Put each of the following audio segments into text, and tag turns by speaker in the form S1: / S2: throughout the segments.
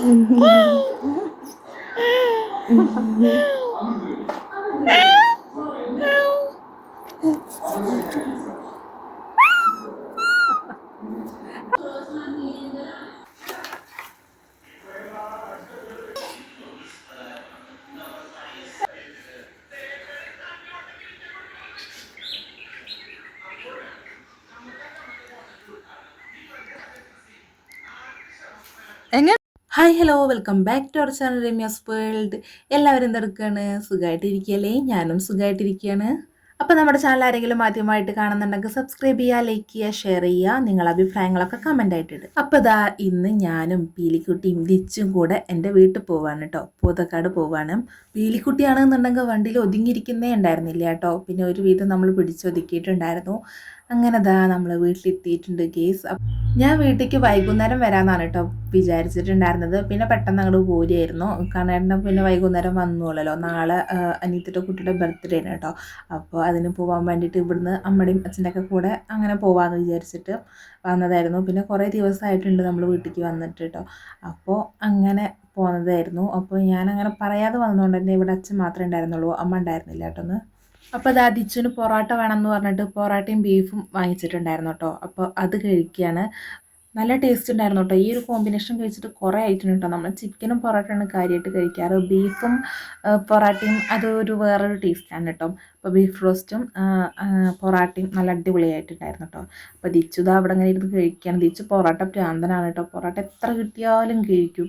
S1: എങ്ങനെ hi hello welcome back to our channel Ramya's world. എല്ലാവരും എന്തെടുക്കുകയാണ് സുഖമായിട്ടിരിക്കുകയല്ലേ ഞാനും സുഖമായിട്ടിരിക്കുകയാണ് അപ്പോൾ നമ്മുടെ ചാനൽ ആരെങ്കിലും ആദ്യമായിട്ട് കാണുന്നുണ്ടെങ്കിൽ സബ്സ്ക്രൈബ് ചെയ്യുക ലൈക്ക് ചെയ്യുക ഷെയർ ചെയ്യുക. നിങ്ങളുടെ അഭിപ്രായങ്ങളൊക്കെ കമന്റ് ആയിട്ടിട്ട് അപ്പോൾ ഇതാ ഇന്ന് ഞാനും പീലിക്കുട്ടിയും ദിച്ചും കൂടെ എന്റെ വീട്ടിൽ പോവാണ് കേട്ടോ പൂതക്കാട് പോവാണ്. പീലിക്കുട്ടിയാണെന്നുണ്ടെങ്കിൽ വണ്ടിയിൽ ഒതുങ്ങിയിരിക്കുന്നേ ഉണ്ടായിരുന്നില്ല കേട്ടോ പിന്നെ ഒരു വീതം നമ്മൾ പിടിച്ചൊതുക്കിയിട്ടുണ്ടായിരുന്നു. അങ്ങനെ ദാ നമ്മൾ വീട്ടിലെത്തിയിട്ടുണ്ട് കേസ് ഞാൻ വീട്ടിലേക്ക് വൈകുന്നേരം വരാമെന്നാണ് കേട്ടോ വിചാരിച്ചിട്ടുണ്ടായിരുന്നത്. പിന്നെ പെട്ടെന്ന് അങ്ങോട്ട് പോരുമായിരുന്നു കാരണം പിന്നെ വൈകുന്നേരം വന്നോളല്ലോ നാളെ അനിയത്തിന്റെ കുട്ടിയുടെ ബർത്ത്ഡേ ആണ് കേട്ടോ അപ്പോൾ അതിന് പോകാൻ വേണ്ടിയിട്ട് ഇവിടുന്ന് അമ്മയുടെയും അച്ഛന്റെ ഒക്കെ കൂടെ അങ്ങനെ പോകാമെന്ന് വിചാരിച്ചിട്ട് വന്നതായിരുന്നു. പിന്നെ കുറേ ദിവസമായിട്ടുണ്ട് നമ്മൾ വീട്ടിലേക്ക് വന്നിട്ട് കേട്ടോ അപ്പോൾ അങ്ങനെ പോകുന്നതായിരുന്നു അപ്പോൾ ഞാൻ അങ്ങനെ പറയാതെ വന്നതുകൊണ്ട് തന്നെ ഇവിടെ അച്ഛൻ മാത്രമേ ഉണ്ടായിരുന്നുള്ളൂ. അമ്മ ഉണ്ടായിരുന്നില്ല കേട്ടോ ഒന്ന് അപ്പോൾ അത് അതിച്ചുന് പൊറോട്ട വേണമെന്ന് പറഞ്ഞിട്ട് പൊറോട്ടയും ബീഫും വാങ്ങിച്ചിട്ടുണ്ടായിരുന്നു കേട്ടോ. അപ്പോൾ അത് കഴിക്കുകയാണ് നല്ല ടേസ്റ്റ് ഉണ്ടായിരുന്നു കേട്ടോ. ഈ ഒരു കോമ്പിനേഷൻ കഴിച്ചിട്ട് കുറേ ആയിട്ടുണ്ട് കേട്ടോ. നമ്മൾ ചിക്കനും പൊറോട്ടയാണ് കാര്യമായിട്ട് കഴിക്കാറ്. ബീഫും പൊറോട്ടയും അത് ഒരു വേറൊരു ടേസ്റ്റാണ് കേട്ടോ. അപ്പോൾ ബീഫ് റോസ്റ്റും പൊറാട്ടയും നല്ല അടിപൊളിയായിട്ടുണ്ടായിരുന്നു കേട്ടോ അപ്പോൾ ദിച്ചുത അവിടെ അങ്ങനെ ഇരുന്ന് കഴിക്കുകയാണ് ദിച്ചു പൊറോട്ട പ്രാന്തനാണ് കേട്ടോ പൊറോട്ട എത്ര കിട്ടിയാലും കഴിക്കും.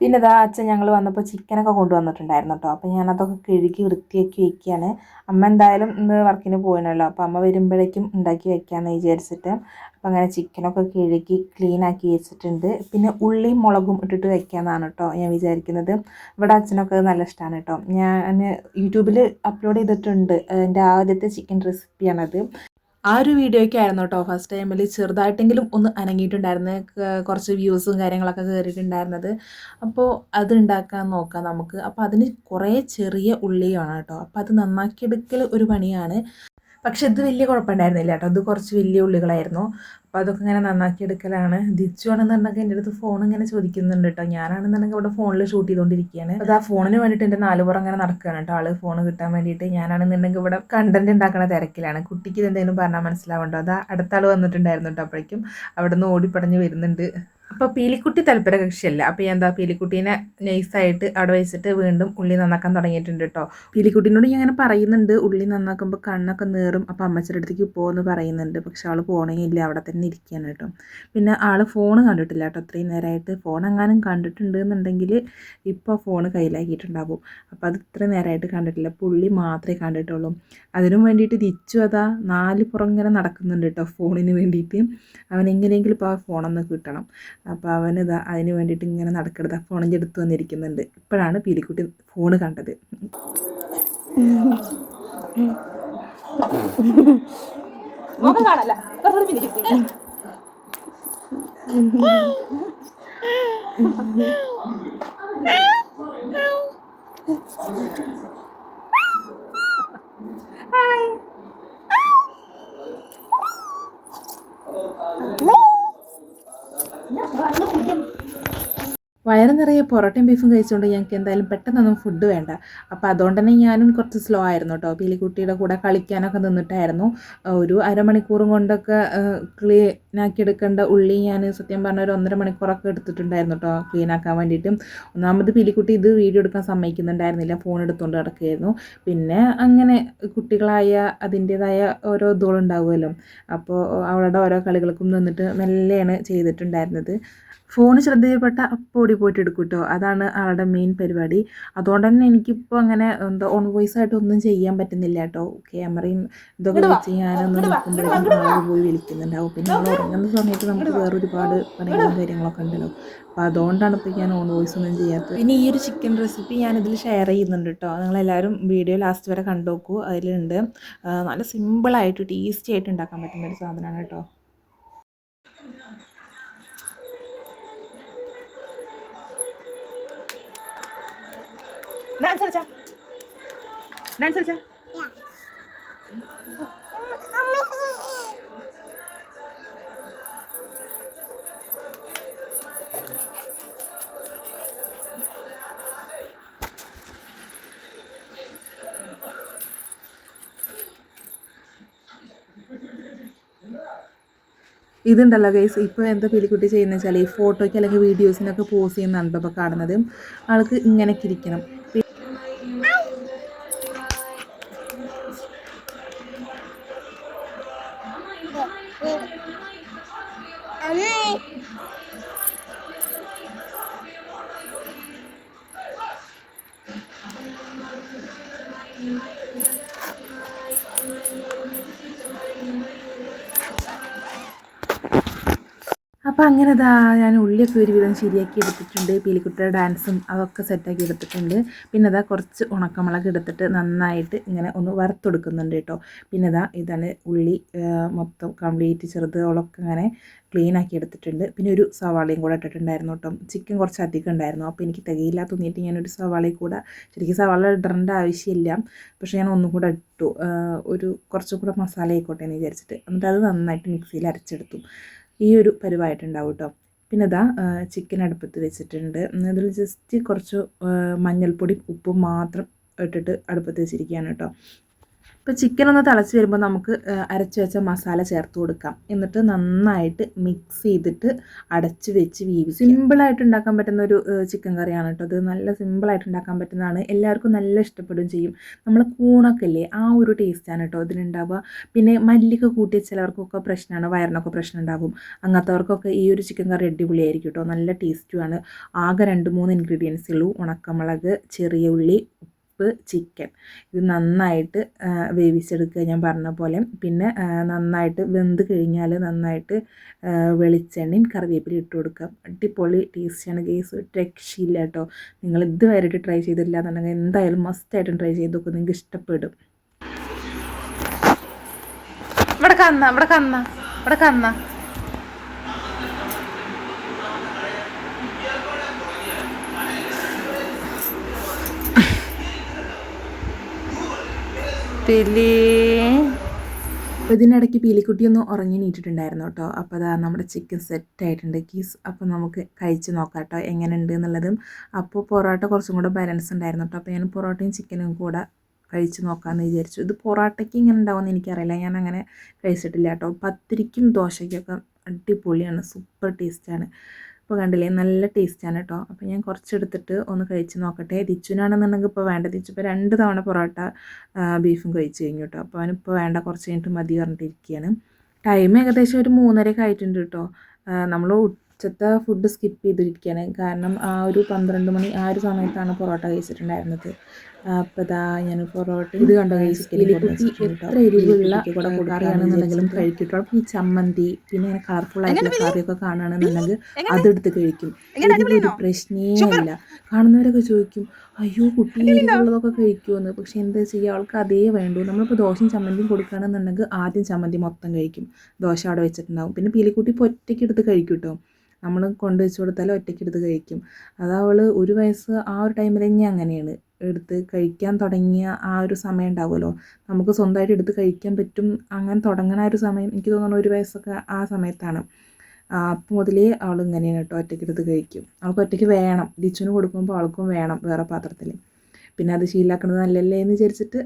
S1: പിന്നെ ഇതാ അച്ഛൻ ഞങ്ങൾ വന്നപ്പോൾ ചിക്കനൊക്കെ കൊണ്ടുവന്നിട്ടുണ്ടായിരുന്നു കേട്ടോ അപ്പോൾ ഞാനതൊക്കെ കഴുകി വൃത്തിയാക്കി വയ്ക്കുകയാണ് അമ്മ എന്തായാലും ഇന്ന് വർക്കിന് പോയിനല്ലോ അപ്പോൾ അമ്മ വരുമ്പോഴേക്കും ഉണ്ടാക്കി വയ്ക്കാമെന്ന് വിചാരിച്ചിട്ട് അപ്പോൾ അങ്ങനെ ചിക്കനൊക്കെ കഴുകി ക്ലീൻ ആക്കി വെച്ചിട്ടുണ്ട്. പിന്നെ ഉള്ളിയും മുളകും ഇട്ടിട്ട് വയ്ക്കാമെന്നാണ് കേട്ടോ ഞാൻ വിചാരിക്കുന്നത്. ഇവിടെ അച്ഛനൊക്കെ നല്ല ഇഷ്ടമാണ് കേട്ടോ ഞാൻ യൂട്യൂബിൽ അപ്ലോഡ് ചെയ്തിട്ടുണ്ട് എന്റെ ആദ്യത്തെ ചിക്കൻ റെസിപ്പിയാണത് ആ ഒരു വീഡിയോയ്ക്കായിരുന്നു കേട്ടോ ഫസ്റ്റ് ടൈമിൽ ചെറുതായിട്ടെങ്കിലും ഒന്ന് അനങ്ങിയിട്ടുണ്ടായിരുന്നു. കുറച്ച് വ്യൂസും കാര്യങ്ങളൊക്കെ കയറിയിട്ടുണ്ടായിരുന്നത് അപ്പോൾ അത് ഉണ്ടാക്കാൻ നോക്കാം നമുക്ക്. അപ്പോൾ അതിന് കുറേ ചെറിയ ഉള്ളിയാണ് കേട്ടോ അപ്പോൾ അത് നന്നാക്കിയെടുക്കൽ ഒരു പണിയാണ്. പക്ഷെ ഇത് വലിയ കുഴപ്പമുണ്ടായിരുന്നില്ല കേട്ടോ. ഇത് കുറച്ച് വലിയ ഉള്ളികളായിരുന്നു. അപ്പോൾ അതൊക്കെ ഇങ്ങനെ നന്നാക്കി എടുക്കലാണ്. ദിച്ചു ആണെന്നുണ്ടെങ്കിൽ എന്റെ അടുത്ത് ഫോൺ ഇങ്ങനെ ചോദിക്കുന്നുണ്ട് കേട്ടോ. ഞാനാണെന്നുണ്ടെങ്കിൽ ഇവിടെ ഫോണിൽ ഷൂട്ട് ചെയ്തുകൊണ്ടിരിക്കുകയാണ് അത് ആ ഫോണിന് വേണ്ടിയിട്ട് എന്റെ നാലുപുറം അങ്ങനെ നടക്കുകയാണ് കേട്ടോ. ആൾ ഫോൺ കിട്ടാൻ വേണ്ടിയിട്ട് ഞാനാണെന്നുണ്ടെങ്കിൽ ഇവിടെ കണ്ടന്റ് ഉണ്ടാക്കുന്ന തിരക്കിലാണ്. കുട്ടിക്ക് ഇത് എന്തെങ്കിലും പറഞ്ഞാൽ മനസ്സിലാവുണ്ടോ അതാ അടുത്ത ആൾ വന്നിട്ടുണ്ടായിരുന്നു കേട്ടോ അപ്പോഴേക്കും. അവിടെ നിന്ന് ഓടിപ്പടഞ്ഞ് വരുന്നുണ്ട്. അപ്പോൾ പീലിക്കുട്ടി തൽപര കക്ഷിയല്ല. അപ്പോൾ എന്താ പീലിക്കുട്ടീനെ നൈസായിട്ട് അവിടെ വെച്ചിട്ട് വീണ്ടും ഉള്ളി നന്നാക്കാൻ തുടങ്ങിയിട്ടുണ്ട് കേട്ടോ പീലിക്കുട്ടീനോട് ഞാൻ അങ്ങനെ പറയുന്നുണ്ട്. ഉള്ളി നന്നാക്കുമ്പോൾ കണ്ണൊക്കെ നേറും. അപ്പോൾ അമ്മച്ചിയുടെ അടുത്തേക്ക് പോകുമെന്ന് പറയുന്നുണ്ട്. പക്ഷെ ആൾ പോണേയില്ല അവിടെ തന്നെ ഇരിക്കുകയാണ് കേട്ടോ പിന്നെ ആൾ ഫോൺ കണ്ടിട്ടില്ല കേട്ടോ അത്രയും നേരമായിട്ട് ഫോൺ എങ്ങാനും കണ്ടിട്ടുണ്ട് എന്നുണ്ടെങ്കിൽ ഇപ്പോൾ ഫോൺ കയ്യിലാക്കിയിട്ടുണ്ടാവും. അപ്പോൾ അത് ഇത്ര നേരമായിട്ട് കണ്ടിട്ടില്ല. പുള്ളി മാത്രമേ കണ്ടിട്ടുള്ളൂ. അതിനും വേണ്ടിയിട്ട് തിരിച്ചു അതാ നാല് പുറം ഇങ്ങനെ നടക്കുന്നുണ്ട് കേട്ടോ ഫോണിന് വേണ്ടിയിട്ട്. അവൻ എങ്ങനെയെങ്കിലും ഇപ്പോൾ ആ ഫോണൊന്ന് കിട്ടണം. അപ്പോൾ അവൻ ഇതാ അതിന് വേണ്ടിയിട്ട് ഇങ്ങനെ നടക്കരുത് ഫോണിന്റെ എടുത്ത് വന്നിരിക്കുന്നുണ്ട്. ഇപ്പോഴാണ് പീലിക്കുട്ടി ഫോണ് കണ്ടത്.
S2: ഹായ്
S1: വയറ് നിറയെ പൊറോട്ടയും ബീഫും കഴിച്ചുകൊണ്ട് ഞങ്ങൾക്ക് എന്തായാലും പെട്ടെന്നൊന്നും ഫുഡ് വേണ്ട. അപ്പോൾ അതുകൊണ്ട് തന്നെ ഞാനും കുറച്ച് സ്ലോ ആയിരുന്നു കേട്ടോ പീലിക്കുട്ടിയുടെ കൂടെ കളിക്കാനൊക്കെ നിന്നിട്ടായിരുന്നു. ഒരു അരമണിക്കൂറും കൊണ്ടൊക്കെ ക്ലീനാക്കി എടുക്കേണ്ട ഉള്ളി ഞാൻ സത്യം പറഞ്ഞ ഒരു ഒന്നര മണിക്കൂറൊക്കെ എടുത്തിട്ടുണ്ടായിരുന്നു കേട്ടോ ക്ലീൻ ആക്കാൻ വേണ്ടിയിട്ട്. ഒന്നാമത് പീലിക്കുട്ടി ഇത് വീഡിയോ എടുക്കാൻ സമ്മതിക്കുന്നുണ്ടായിരുന്നില്ല. ഫോൺ എടുത്തുകൊണ്ട് കിടക്കുകയായിരുന്നു പിന്നെ അങ്ങനെ കുട്ടികളായ അതിന്റേതായ ഓരോ ഇതുകളുണ്ടാവുമല്ലോ അപ്പോൾ അവളുടെ ഓരോ കളികൾക്കും നിന്നിട്ട് മെല്ലെയാണ് ചെയ്തിട്ടുണ്ടായിരുന്നത്. ഫോൺ ശ്രദ്ധയിൽപ്പെട്ട അപ്പോൾ ഓടി പോയിട്ട് എടുക്കും കേട്ടോ അതാണ് ആളുടെ മെയിൻ പരിപാടി. അതുകൊണ്ട് തന്നെ എനിക്കിപ്പോൾ അങ്ങനെ എന്താ ഓൺ വോയിസ് ആയിട്ട് ഒന്നും ചെയ്യാൻ പറ്റുന്നില്ല കേട്ടോ ക്യാമറയും ഇതൊക്കെ വെച്ച് ഞാനൊന്ന് നിൽക്കുമ്പോഴേക്കും ആൾ പോയി വിളിക്കുന്നുണ്ടാവും പിന്നെ നമ്മൾ ഉറങ്ങുന്ന സമയത്ത് നമുക്ക് വേറെ ഒരുപാട് പണികളും കാര്യങ്ങളൊക്കെ ഉണ്ടല്ലോ. അപ്പോൾ അതുകൊണ്ടാണ് ഇപ്പോൾ ഞാൻ ഓൺ വോയിസ് ഒന്നും ചെയ്യാത്തത്. പിന്നെ ഈ ഒരു ചിക്കൻ റെസിപ്പി ഞാൻ ഞാനിതിൽ ഷെയർ ചെയ്യുന്നുണ്ട് കേട്ടോ നിങ്ങളെല്ലാവരും വീഡിയോ ലാസ്റ്റ് വരെ കണ്ടു നോക്കൂ അതിലുണ്ട് നല്ല സിമ്പിളായിട്ട് ടേസ്റ്റി ആയിട്ട് ഉണ്ടാക്കാൻ പറ്റുന്ന ഒരു സാധനമാണ് കേട്ടോ
S2: ഡാൻസ് കളിച്ചാ? ഡാൻസ് കളിച്ചാ?
S1: ഇതുണ്ടല്ലോ ഗൈസ് ഇപ്പോൾ എന്താ പീലിക്കുട്ടി ചെയ്യുന്നത് വെച്ചാൽ ഈ ഫോട്ടോയ്ക്ക് അല്ലെങ്കിൽ വീഡിയോസിനൊക്കെ പോസ് ചെയ്യുന്ന ഇപ്പോൾ കാണുന്നത് ആൾക്ക് ഇങ്ങനെ ഇരിക്കണം. അപ്പോൾ അങ്ങനെ ഇതാ ഞാൻ ഉള്ളിയൊക്കെ ഒരുവിധം ശരിയാക്കി എടുത്തിട്ടുണ്ട്. പീലിക്കുട്ടിയുടെ ഡാൻസും അതൊക്കെ സെറ്റാക്കി എടുത്തിട്ടുണ്ട്. പിന്നെ ഇതാ കുറച്ച് ഉണക്കമുളക് എടുത്തിട്ട് നന്നായിട്ട് ഇങ്ങനെ ഒന്ന് വറുത്തെടുക്കുന്നുണ്ട് കേട്ടോ. പിന്നെ ഇതാ ഇതാണ് ഉള്ളി മൊത്തം കംപ്ലീറ്റ് ചെറുതുകളൊക്കെ ഇങ്ങനെ ക്ലീൻ ആക്കി എടുത്തിട്ടുണ്ട്. പിന്നെ ഒരു സവാളയും കൂടെ ഇട്ടിട്ടുണ്ടായിരുന്നു കേട്ടോ. ചിക്കൻ കുറച്ച് അധികം ഉണ്ടായിരുന്നു. അപ്പോൾ എനിക്ക് തികയില്ല തോന്നിയിട്ട് ഞാനൊരു സവാളയും കൂടെ ശരിക്കും സവാള ഇടേണ്ട ആവശ്യമില്ല. പക്ഷേ ഞാൻ ഒന്നും കൂടെ ഇട്ടു. ഒരു കുറച്ചും കൂടെ മസാല ആയിക്കോട്ടെ എന്ന് വിചാരിച്ചിട്ട്. എന്നിട്ട് അത് നന്നായിട്ട് മിക്സിയിൽ അരച്ചെടുത്തു. ഈ ഒരു പരിവായിട്ടുണ്ടാവും കേട്ടോ പിന്നെ ഇതാ ചിക്കൻ അടുപ്പത്ത് വെച്ചിട്ടുണ്ട്. അതിൽ ജസ്റ്റ് കുറച്ച് മഞ്ഞൾപ്പൊടി ഉപ്പും മാത്രം ഇട്ടിട്ട് അടുപ്പത്ത് വെച്ചിരിക്കുകയാണ് കേട്ടോ ഇപ്പോൾ ചിക്കൻ ഒന്ന് തിളച്ച് വരുമ്പോൾ നമുക്ക് അരച്ച് വെച്ച മസാല ചേർത്ത് കൊടുക്കാം. എന്നിട്ട് നന്നായിട്ട് മിക്സ് ചെയ്തിട്ട് അടച്ച് വെച്ച് വീവ് സിമ്പിളായിട്ട് ഉണ്ടാക്കാൻ പറ്റുന്ന ഒരു ചിക്കൻ കറിയാണ് കേട്ടോ അത് നല്ല സിമ്പിളായിട്ട് ഉണ്ടാക്കാൻ പറ്റുന്നതാണ്. എല്ലാവർക്കും നല്ല ഇഷ്ടപ്പെടുകയും ചെയ്യും. നമ്മൾ കൂണൊക്കെ ഇല്ലേ ആ ഒരു ടേസ്റ്റാണ് കേട്ടോ ഇതിലുണ്ടാവുക. പിന്നെ മല്ലിക്ക് കൂട്ടിയ ചിലവർക്കൊക്കെ പ്രശ്നമാണ് വയറിനൊക്കെ പ്രശ്നം ഉണ്ടാകും അങ്ങനത്തവർക്കൊക്കെ ഈ ഒരു ചിക്കൻ കറി അടിപൊളിയായിരിക്കും കേട്ടോ. നല്ല ടേസ്റ്റുമാണ് ആകെ രണ്ട് മൂന്ന് ഇൻഗ്രീഡിയൻസേ ഉള്ളൂ. ഉണക്കമുളക് ചെറിയ ഉള്ളി ഉപ്പ് ചിക്കൻ ഇത് നന്നായിട്ട് വേവിച്ചെടുക്കുക ഞാൻ പറഞ്ഞ പോലെ. പിന്നെ നന്നായിട്ട് വെന്ത് കഴിഞ്ഞാൽ നന്നായിട്ട് വെളിച്ചെണ്ണയും കറിവേപ്പിലയും ഇട്ട് കൊടുക്കുക. അടിപൊളി ടേസ്റ്റിയാണ് ഗേസ് രക്ഷയില്ല കേട്ടോ. നിങ്ങൾ ഇതുവരെയായിട്ട് ട്രൈ ചെയ്തിട്ടില്ല എന്നുണ്ടെങ്കിൽ എന്തായാലും മസ്റ്റായിട്ടും ട്രൈ ചെയ്ത് നോക്കും. നിങ്ങൾക്ക് ഇഷ്ടപ്പെടും. ഇവിടെ കന്ന ഇവിടെ കന്ന ഇവിടെ കന്ന. പിലി അപ്പോൾ ഇതിനിടയ്ക്ക് പീലിക്കുട്ടി ഒന്ന് ഉറങ്ങി നീട്ടിട്ടുണ്ടായിരുന്നു കേട്ടോ. അപ്പോൾ അതാ നമ്മുടെ ചിക്കൻ സെറ്റ് ആയിട്ടുണ്ട് കീസ്. അപ്പോൾ നമുക്ക് കഴിച്ച് നോക്കാം കേട്ടോ എങ്ങനെയുണ്ട് എന്നുള്ളതും അപ്പോൾ പൊറോട്ട കുറച്ചും കൂടെ ബാലൻസ് ഉണ്ടായിരുന്നു കേട്ടോ. അപ്പോൾ ഞാൻ പൊറോട്ടയും ചിക്കനും കൂടെ കഴിച്ച് നോക്കാമെന്ന് വിചാരിച്ചു. ഇത് പൊറോട്ടയ്ക്ക് ഇങ്ങനെ ഉണ്ടാവുമെന്ന് എനിക്കറിയില്ല. ഞാൻ അങ്ങനെ കഴിച്ചിട്ടില്ല കേട്ടോ. പത്തിരിക്കും ദോശയ്ക്കൊക്കെ അടിപൊളിയാണ്. സൂപ്പർ ടേസ്റ്റാണ്. ഇപ്പോൾ കണ്ടില്ലേ? നല്ല ടേസ്റ്റാണ് കേട്ടോ അപ്പോൾ ഞാൻ കുറച്ചെടുത്തിട്ട് ഒന്ന് കഴിച്ച് നോക്കട്ടെ. ദിച്ചുനാണെന്നുണ്ടെങ്കിൽ ഇപ്പോൾ വേണ്ട. ദിച്ചു ഇപ്പോൾ രണ്ട് തവണ പൊറോട്ട ബീഫും കഴിച്ച് കഴിഞ്ഞു കേട്ടോ അപ്പോൾ അവനിപ്പോൾ വേണ്ട. കുറച്ച് കഴിഞ്ഞിട്ട് മതി പറഞ്ഞിട്ടിരിക്കുകയാണ് ടൈം ഏകദേശം ഒരു മൂന്നരയൊക്കെ ആയിട്ടുണ്ട് കേട്ടോ നമ്മൾ ഉച്ചത്തെ ഫുഡ് സ്കിപ്പ് ചെയ്തിരിക്കുകയാണ് കാരണം ആ ഒരു പന്ത്രണ്ട് മണി ആ ഒരു സമയത്താണ് പൊറോട്ട കഴിച്ചിട്ടുണ്ടായിരുന്നത്. അപ്പോൾ ഇതാ ഞാൻ പൊറോട്ട ഇത് കണ്ടോ കഴിച്ചിട്ടുണ്ടെങ്കിലും എത്ര എരിവുള്ള കഴിക്കട്ടോ ഈ ചമ്മന്തി പിന്നെ ഇങ്ങനെ കളർഫുൾ ആയിട്ടുള്ള കറിയൊക്കെ കാണുകയാണെന്നുണ്ടെങ്കിൽ അതെടുത്ത് കഴിക്കും. ഇതിലൊരു പ്രശ്നേ ഇല്ല. കാണുന്നവരൊക്കെ ചോദിക്കും അയ്യോ കുട്ടി എരിവുള്ളതൊക്കെ കഴിക്കുമെന്ന് പക്ഷെ എന്താ ചെയ്യുക അവൾക്ക് അതേ വേണ്ടൂ. നമ്മളിപ്പോൾ ദോശയും ചമ്മന്തിയും കൊടുക്കുകയാണെന്നുണ്ടെങ്കിൽ ആദ്യം ചമ്മന്തി മൊത്തം കഴിക്കും. ദോശ അവിടെ വെച്ചിട്ടുണ്ടാവും. പിന്നെ പീലിക്കുട്ടി ഇപ്പോൾ ഒറ്റയ്ക്ക് എടുത്ത് കഴിക്കും കേട്ടോ നമ്മൾ കൊണ്ട് വെച്ച് കൊടുത്താൽ ഒറ്റയ്ക്ക് എടുത്ത് കഴിക്കും. അത് അവൾ ഒരു വയസ്സ് ആ ഒരു ടൈമിൽ തന്നെ അങ്ങനെയാണ്. എടുത്ത് കഴിക്കാൻ തുടങ്ങിയ ആ ഒരു സമയം ഉണ്ടാവുമല്ലോ. നമുക്ക് സ്വന്തമായിട്ട് എടുത്ത് കഴിക്കാൻ പറ്റും അങ്ങനെ തുടങ്ങണ ഒരു സമയം എനിക്ക് തോന്നുന്നു ഒരു വയസ്സൊക്കെ ആ സമയത്താണ്. അപ്പം മുതലേ അവൾ ഇങ്ങനെയാണ് കേട്ടോ ഒറ്റയ്ക്ക് എടുത്ത് കഴിക്കും. അവൾക്ക് ഒറ്റയ്ക്ക് വേണം. ഡിച്ചുന് കൊടുക്കുമ്പോൾ അവൾക്കും വേണം വേറെ പാത്രത്തിൽ പിന്നെ അത് ശീലാക്കുന്നത് നല്ലല്ലേ എന്ന് വിചാരിച്ചിട്ട്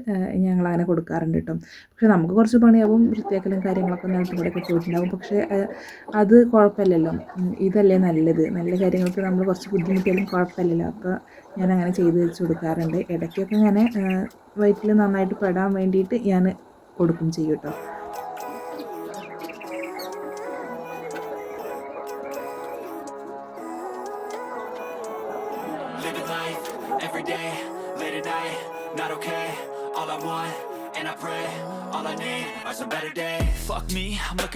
S1: ഞങ്ങൾ അങ്ങനെ കൊടുക്കാറുണ്ട് കേട്ടോ. പക്ഷെ നമുക്ക് കുറച്ച് പണിയാവും വൃത്തിയാക്കലും കാര്യങ്ങളൊക്കെ നേരത്തെ കൂടെയൊക്കെ പോയിട്ടുണ്ടാവും പക്ഷേ അത് കുഴപ്പമില്ലല്ലോ. ഇതല്ലേ നല്ലത്. നല്ല കാര്യങ്ങൾക്ക് നമ്മൾ കുറച്ച് ബുദ്ധിമുട്ടിയാലും കുഴപ്പമില്ലല്ലോ. അപ്പോൾ ഞാൻ അങ്ങനെ ചെയ്ത് വെച്ച് കൊടുക്കാറുണ്ട്. ഇടയ്ക്കൊക്കെ ഇങ്ങനെ വയറ്റിൽ നന്നായിട്ട് പെടാൻ വേണ്ടിയിട്ട് ഞാൻ കൊടുക്കും ചെയ്യും കേട്ടോ.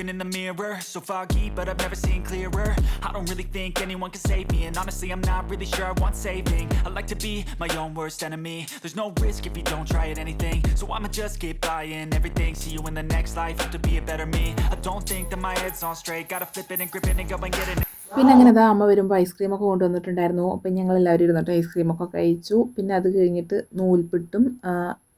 S3: Looking in the mirror, so foggy, but I've never seen clearer. I don't really think anyone can save me, and honestly, I'm not really sure I want saving. I like to be my own worst enemy. There's no risk if you don't try at anything, so I'ma just keep buying everything. See you in the next life, have to be a better me. I don't think that my head's on straight, gotta flip it and grip it and go and get it.
S1: പിന്നെ അങ്ങനെ അമ്മ വരുമ്പോൾ ഐസ്ക്രീമൊക്കെ കൊണ്ടുവന്നിട്ടുണ്ടായിരുന്നു അപ്പം ഞങ്ങൾ എല്ലാവരും ഇരുന്നിട്ട് ഐസ്ക്രീമൊക്കെ കഴിച്ചു പിന്നെ അത് കഴിഞ്ഞിട്ട് നൂൽപ്പിട്ടും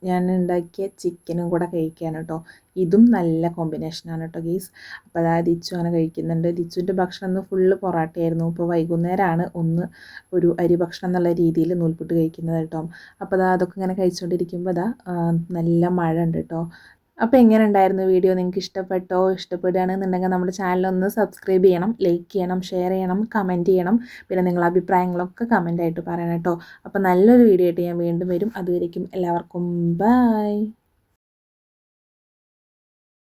S1: ഞാൻ ഉണ്ടാക്കിയ ചിക്കനും കൂടെ കഴിക്കുകയാണ് കേട്ടോ ഇതും നല്ല കോമ്പിനേഷനാണ് കേട്ടോ ഗീസ്. അപ്പോൾ അതായത് ദിച്ചു അങ്ങനെ കഴിക്കുന്നുണ്ട്. ദിച്ചുവിന്റെ ഭക്ഷണം ഇന്ന് ഫുള്ള് പൊറാട്ടയായിരുന്നു. ഇപ്പോൾ വൈകുന്നേരമാണ് ഒന്ന് ഒരു അരി ഭക്ഷണം എന്നുള്ള രീതിയിൽ നൂൽപുട്ട് കഴിക്കുന്നത് കേട്ടോ അപ്പോൾ അതാ അതൊക്കെ ഇങ്ങനെ കഴിച്ചുകൊണ്ടിരിക്കുമ്പോൾ അതാ നല്ല മഴ ഉണ്ട് കേട്ടോ അപ്പോൾ എങ്ങനെ ഉണ്ടായിരുന്നു വീഡിയോ? നിങ്ങൾക്ക് ഇഷ്ടപ്പെട്ടോ? ഇഷ്ടപ്പെടുകയാണെന്നുണ്ടെങ്കിൽ നമ്മുടെ ചാനൽ ഒന്ന് സബ്സ്ക്രൈബ് ചെയ്യണം ലൈക്ക് ചെയ്യണം ഷെയർ ചെയ്യണം കമന്റ് ചെയ്യണം. പിന്നെ നിങ്ങളുടെ അഭിപ്രായങ്ങളൊക്കെ കമന്റായിട്ട് പറയണം കേട്ടോ. അപ്പോൾ നല്ലൊരു വീഡിയോ ആയിട്ട് ഞാൻ വീണ്ടും വരും. അതുവരേക്കും എല്ലാവർക്കും ബൈ